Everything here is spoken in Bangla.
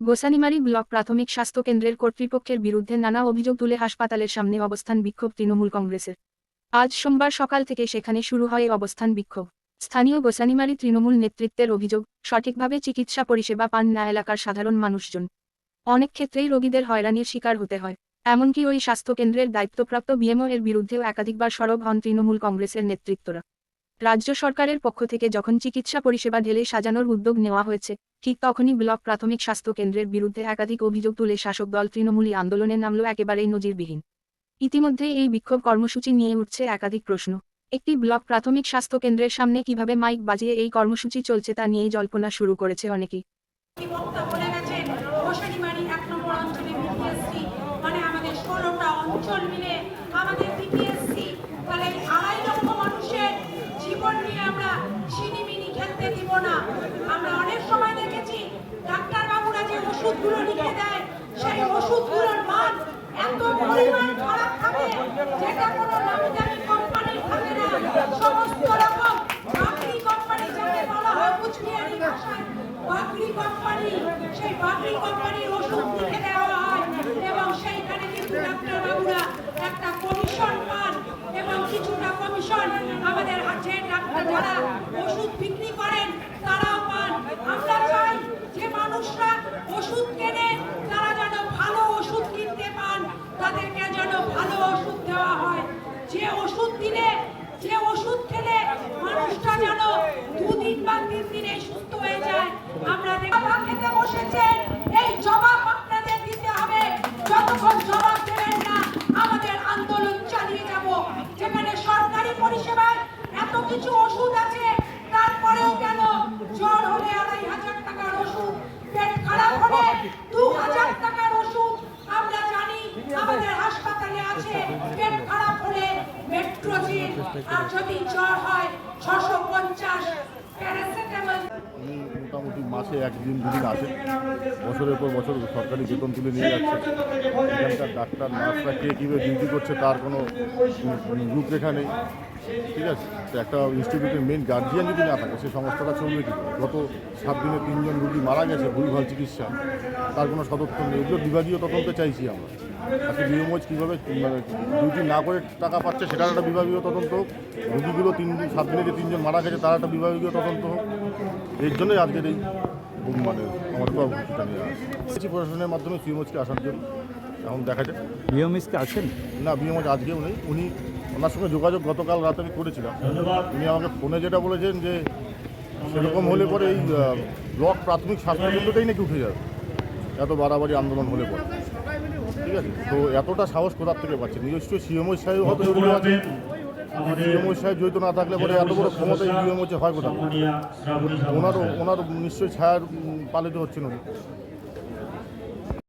গোসানিমারি ব্লক প্রাথমিক স্বাস্থ্য কেন্দ্রের কর্তৃপক্ষের বিরুদ্ধে নানা অভিযোগ তুলে হাসপাতালের সামনে অবস্থান বিক্ষোভ তৃণমূল কংগ্রেসের। আজ সোমবার সকাল থেকে সেখানে শুরু হয় অবস্থান বিক্ষোভ। স্থানীয় গোসানিমারি তৃণমূল নেতৃত্বের অভিযোগ, সঠিকভাবে চিকিৎসা পরিষেবা পান না এলাকার সাধারণ মানুষজন। অনেক ক্ষেত্রেই রোগীদের হয়রানির শিকার হতে হয়। এমনকি ওই স্বাস্থ্যকেন্দ্রের দায়িত্বপ্রাপ্ত বিএমও এর বিরুদ্ধেও একাধিকবার সরব হন তৃণমূল কংগ্রেসের নেতৃত্বরা। রাজ্য সরকারের পক্ষ থেকে যখন চিকিৎসা পরিষেবা ঢেলে সাজানোর উদ্যোগ নেওয়া হয়েছে, ঠিক তখনই ব্লক প্রাথমিক স্বাস্থ্য কেন্দ্রের বিরুদ্ধে একাধিক অভিযোগ তুলে শাসক দল তৃণমূলী আন্দোলনে নামল একেবারেই নজিরবিহীন। ইতিমধ্যে এই বিক্ষোভ কর্মসূচি নিয়ে উঠছে একাধিক প্রশ্ন। একটি ব্লক প্রাথমিক স্বাস্থ্য কেন্দ্রের সামনে কীভাবে মাইক বাজিয়ে এই কর্মসূচি চলছে তা নিয়েই জল্পনা শুরু করেছে অনেকেই। মানে আমাদের ষোলোটা অঞ্চল মিলে আমাদের বিপিএসসি তাহলে আড়াই জীবন নিয়ে আমরা সিনিমিনি খেলতে দিব না। আমরা অনেক সময় দেখেছি ডাক্তার বাবুরা যে ওষুধগুলো লিখে দেয়, সেই ওষুধগুলোর মান এত পরিমাণ খারাপ থাকে যেটা কোনো নামি দামি কোম্পানির থাকে না। সমস্ত রকম বাকরি কোম্পানি যাকে বলা হয় কুচবিহারি ভাষায় বাকরি কোম্পানি সেই বাকরি কোম্পানির ওষুধ লিখে দেওয়া হয় এবং সেইখানে কিন্তু ডাক্তার বাবুরা একটা কমিশন পান এবং কিছুটা কমিশন আমাদের আছে ডাক্তার যারা ওষুধ বিক্রি করেন তারাও পান আমরা চাই যে মানুষরা ওষুধ কেনে তারা যেন ভালো ওষুধ কিনতে পান তাদেরকে যেন ভালো ওষুধ দেওয়া হয় যে ওষুধ দিলে যে ওষুধ খেলে মানুষটা যেন দুদিন বা দিনে সুস্থ হয়ে যায়। আমরা দেখা খেতে বসেছেন। এই জবাব আপনাদের দিতে হবে। যতক্ষণ জবাব দেবেন না, আমাদের আন্দোলন চালিয়ে যাব। যেখানে সরকারি পরিষেবায় এত কিছু ওষুধ আছে, তারপরেও কেন জ্বর হলে আড়াই হাজার টাকার ওষুধ, পেট খারাপ হলে দু হাজার টাকার ওষুধ? আমরা জানি আমাদের হাসপাতালে আছে, পেট খারাপ হলে মেট্রোজিন। আর যদি জ্বর হয়, ছশো পঞ্চাশ উনি মোটামুটি মাসে একদিন দুদিন আসে। বছরের পর বছর সরকারি বেতন তুলে নিয়ে যাচ্ছে। এখানকার ডাক্তার, নার্সরা কে কীভাবে ডিউটি করছে তার কোনো রূপরেখা নেই। ঠিক আছে? তো একটা ইনস্টিটিউটের মেন গার্জিয়ান যদি না থাকে সে সংস্থাটা চলবে কি গত সাত দিনে তিনজন রুগী মারা গেছে ভুলভাল চিকিৎসা। তার কোনো সদর্থন নেই। এগুলো বিভাগীয় তদন্ত চাইছি আমরা। আজকে বিএমওজ কীভাবে মানে ডিউটি না করে টাকা পাচ্ছে সেটার একটা বিভাগীয় তদন্ত হোক। রুগীগুলো তিন দিন সাত দিনে যে তিনজন মারা গেছে তার একটা বিভাগীয় তদন্ত হোক। এর জন্যই আজকের এই মানে আমাদের কর্মসূচিটা নিয়ে আসছে প্রশাসনের মাধ্যমে সিএমওজকে আসার জন্য। এখন দেখা যায় বিএমএসকে আছেন না বিএমওজ আজকেও নেই। উনি ওনার সঙ্গে যোগাযোগ গতকাল রাতে আমি করেছিলাম। উনি আমাকে ফোনে যেটা বলেছেন যে, সেরকম হলে পরে এই ব্লক প্রাথমিক স্বাস্থ্যকেন্দ্রটাই নাকি উঠে যাবে। এত বাড়াবাড়ি আন্দোলন হলে পরে। ঠিক আছে? তো এতটা সাহস কোথার থেকে পাচ্ছে? নিজস্ব সিএমও সাহেব হয়তো জড়িত আছে। সিএমও সাহেব জড়িত না থাকলে পরে এত বড় ক্ষমতা এই হয় কোথায়? ওনারও, ওনার নিশ্চয়ই ছায়ার পালিত হচ্ছেন উনি।